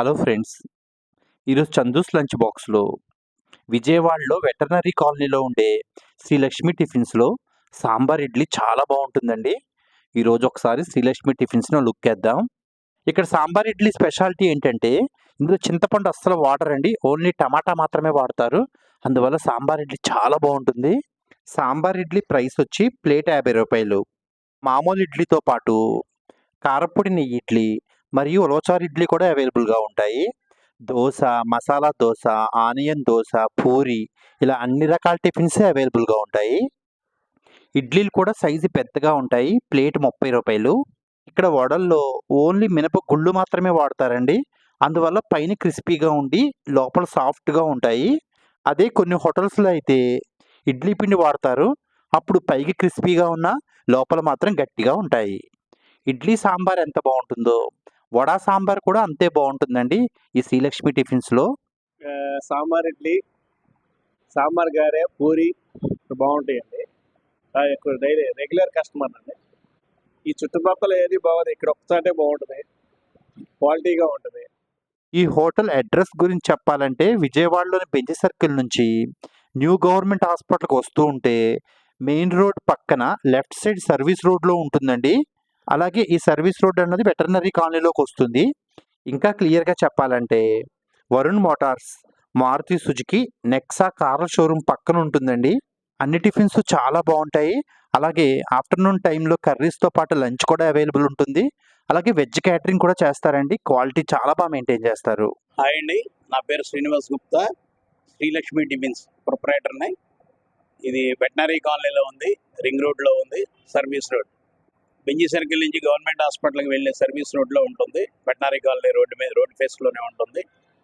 Hello friends ఈరోజు Chandu's lunch బాక్స్లో విజయవాడలో వెటర్నరీ కాలనీలో ఉండే శ్రీలక్ష్మి టిఫిన్స్లో సాంబార్ ఇడ్లీ చాలా బాగుంటుందండి. ఈరోజు ఒకసారి శ్రీలక్ష్మి టిఫిన్స్ను లుక్ వేద్దాం. ఇక్కడ సాంబార్ ఇడ్లీ స్పెషాలిటీ ఏంటంటే ఇందులో చింతపండు అస్సలు వాడరండి. ఓన్లీ టమాటా మాత్రమే వాడతారు. అందువల్ల సాంబార్ ఇడ్లీ చాలా బాగుంటుంది. సాంబార్ ఇడ్లీ ప్రైస్ వచ్చి ప్లేట్ యాభై రూపాయలు. మామూలు ఇడ్లీతో పాటు కారపొడి నెయ్యి ఇడ్లీ మరియు ఉలవచారు ఇడ్లీ కూడా అవైలబుల్గా ఉంటాయి. దోశ మసాలా దోశ ఆనియన్ దోశ పూరి ఇలా అన్ని రకాల టిఫిన్సే అవైలబుల్గా ఉంటాయి. ఇడ్లీలు కూడా సైజు పెద్దగా ఉంటాయి. ప్లేట్ ముప్పై రూపాయలు. ఇక్కడ వడల్లో ఓన్లీ మినప గుళ్ళు మాత్రమే వాడతారండి. అందువల్ల పైన క్రిస్పీగా ఉండి లోపల సాఫ్ట్గా ఉంటాయి. అదే కొన్ని హోటల్స్లో అయితే ఇడ్లీ పిండి వాడతారు. అప్పుడు పైకి క్రిస్పీగా ఉన్న లోపల మాత్రం గట్టిగా ఉంటాయి. ఇడ్లీ సాంబార్ ఎంత బాగుంటుందో వడా సాంబార్ కూడా అంతే బాగుంటుందండి ఈ శ్రీలక్ష్మి టిఫిన్స్లో. సాంబార్ ఇడ్లీ సాంబార్ గారె పూరి బాగుంటాయండి. డైలీ రెగ్యులర్ కస్టమర్ అండి. ఈ చుట్టుపక్కల ఏది బాగుంది ఇక్కడ ఒక్కసాటే బాగుంటుంది. క్వాలిటీగా ఉంటుంది. ఈ హోటల్ అడ్రస్ గురించి చెప్పాలంటే విజయవాడలోని బెంచ్ సర్కిల్ నుంచి న్యూ గవర్నమెంట్ హాస్పిటల్కి వస్తూ ఉంటే మెయిన్ రోడ్ పక్కన లెఫ్ట్ సైడ్ సర్వీస్ రోడ్లో ఉంటుందండి. అలాగే ఈ సర్వీస్ రోడ్ అన్నది వెటర్నరీ కాలనీలోకి వస్తుంది. ఇంకా క్లియర్గా చెప్పాలంటే Varun motors Maruti Suzuki Nexa కార్ల షోరూమ్ పక్కన ఉంటుందండి. అన్ని టిఫిన్స్ చాలా బాగుంటాయి. అలాగే ఆఫ్టర్నూన్ టైంలో కర్రీస్తో పాటు లంచ్ కూడా అవైలబుల్ ఉంటుంది. అలాగే వెజ్ క్యాటరింగ్ కూడా చేస్తారండి. క్వాలిటీ చాలా బాగా మెయింటైన్ చేస్తారు. హాయ్ అండి. నా పేరు శ్రీనివాస్ గుప్తా. శ్రీలక్ష్మి టిఫిన్స్ ప్రొపరేటర్ని. ఇది వెటనరీ కాలనీలో ఉంది. రింగ్ రోడ్లో ఉంది. Service road. బెంజి సర్కిల్ నుంచి గవర్నమెంట్ హాస్పిటల్కి వెళ్ళే సర్వీస్ రోడ్లో ఉంటుంది. వెటనరీ కాలనీ రోడ్డు మీద రోడ్ ఫేస్లోనే ఉంటుంది.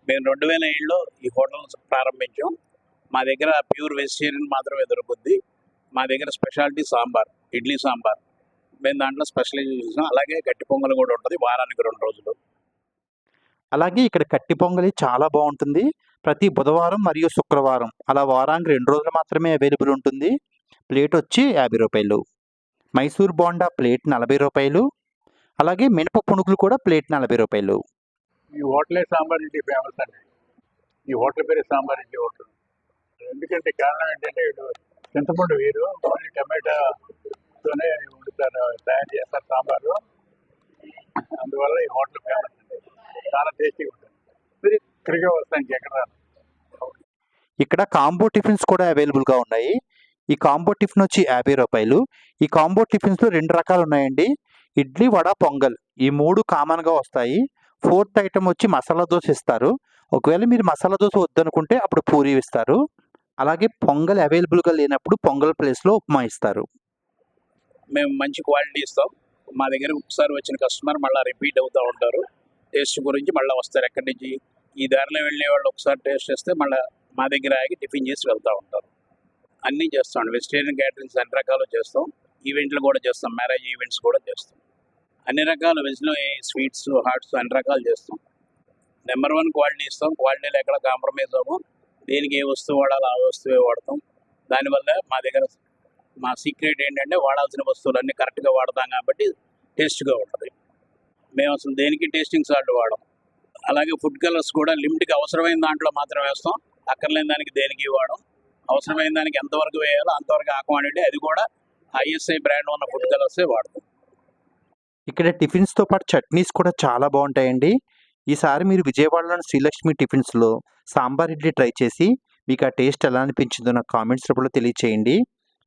మేము రెండు వేల ఏడులో ఈ హోటల్ ప్రారంభించాం. మా దగ్గర ప్యూర్ వెజిటేరియన్ మాత్రమే దొరుకుద్ది మా దగ్గర స్పెషాలిటీ సాంబార్ ఇడ్లీ సాంబార్. మేము దాంట్లో స్పెషలైజేషన్ అలాగే గట్టి పొంగల్ కూడా ఉంటుంది వారానికి రెండు రోజులు. అలాగే ఇక్కడ కట్టి పొంగలి చాలా బాగుంటుంది. ప్రతి బుధవారం మరియు శుక్రవారం అలా వారానికి రెండు రోజులు మాత్రమే అవైలబుల్ ఉంటుంది. ప్లేట్ వచ్చి యాభై రూపాయలు. మైసూర్ బోండా ప్లేట్ నలభై రూపాయలు అలాగే మినప పునుగులు కూడా ప్లేట్ నలభై రూపాయలు. ఈ హోటలే సాంబార్ ఇడ్లీ ఫేమస్ అండి. ఈ హోటల్ పేరు సాంబార్ ఇడ్లీ హోటల్. ఎందుకంటే కారణం ఏంటంటే ఇటు చింతపండు వేరు ఓన్లీ టమాటాతోనే వండుతారు తయారు చేస్తారు సాంబారు. అందువల్ల ఈ హోటల్ ఫేమస్ అండి. చాలా టేస్టీగా ఉంటుంది. ఇక్కడికే వస్తాను ఎక్కడ. ఇక్కడ కాంబో టిఫిన్స్ కూడా అవైలబుల్గా ఉన్నాయి. ఈ కాంబో టిఫిన్ వచ్చి యాభై రూపాయలు. ఈ కాంబో టిఫిన్స్లో రెండు రకాలు ఉన్నాయండి. ఇడ్లీ వడ పొంగల్. ఈ మూడు కామన్గా వస్తాయి. ఫోర్త్ ఐటమ్ వచ్చి మసాలా దోశ ఇస్తారు. ఒకవేళ మీరు మసాలా దోశ వద్దనుకుంటే అప్పుడు పూరి ఇస్తారు. అలాగే పొంగల్ అవైలబుల్గా లేనప్పుడు పొంగల్ ప్లేస్లో ఉప్మా ఇస్తారు. మేము మంచి క్వాలిటీ ఇస్తాం. మా దగ్గర ఒకసారి వచ్చిన కస్టమర్ మళ్ళీ రిపీట్ అవుతూ ఉంటారు. టేస్ట్ గురించి మళ్ళీ వస్తారు ఎక్కడి నుంచి. ఈ దారిలో వెళ్ళే వాళ్ళు ఒకసారి టేస్ట్ చేస్తే మళ్ళీ మా దగ్గర ఆగి టిఫిన్ చేసి వెళ్తూ ఉంటారు. అన్నీ చేస్తాం. వెజిటేరియన్ క్యాటరింగ్స్ అన్ని రకాలు చేస్తాం. ఈవెంట్లు కూడా చేస్తాం. మ్యారేజ్ ఈవెంట్స్ కూడా చేస్తాం. అన్ని రకాల వెజ్లో స్వీట్స్ హాట్స్ అన్ని రకాలు చేస్తాం. నెంబర్ వన్ క్వాలిటీ ఇస్తాం. క్వాలిటీలో ఎక్కడ కాంప్రమైజ్ అవ్వం దేనికి ఏ వస్తువు వాడాలో ఆ వస్తువే వాడతాం. దానివల్ల మా దగ్గర మా సీక్రెట్ ఏంటంటే వాడాల్సిన వస్తువులన్నీ కరెక్ట్గా వాడతాం కాబట్టి టేస్ట్గా ఉంటుంది. మేము అసలు దేనికి టేస్టింగ్ సాల్ట్ వాడం అలాగే ఫుడ్ కలర్స్ కూడా లిమిట్కి అవసరమైన దాంట్లో మాత్రం వేస్తాం. అక్కర్లేని దానికి దేనికి వాడం అవసరమైన దానికి ఎంతవరకు వేయాలో అంతవరకు ఆ క్వాంటిటీ అది కూడా ఐఎస్ఐ బ్రాండ్ ఉన్న ఫుడ్ కలర్సే వాడతాం. ఇక్కడ టిఫిన్స్తో పాటు చట్నీస్ కూడా చాలా బాగుంటాయండి. ఈసారి మీరు విజయవాడలోని శ్రీలక్ష్మి టిఫిన్స్లో సాంబార్ ఇడ్లీ ట్రై చేసి మీకు ఆ టేస్ట్ ఎలా అనిపించిందో నాకు కామెంట్స్ రూపంలో తెలియచేయండి.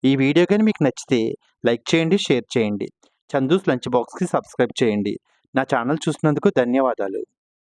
ఈ వీడియో కానీ మీకు నచ్చితే లైక్ చేయండి షేర్ చేయండి. చందూస్ లంచ్ బాక్స్కి సబ్స్క్రైబ్ చేయండి. నా ఛానల్ చూసినందుకు ధన్యవాదాలు.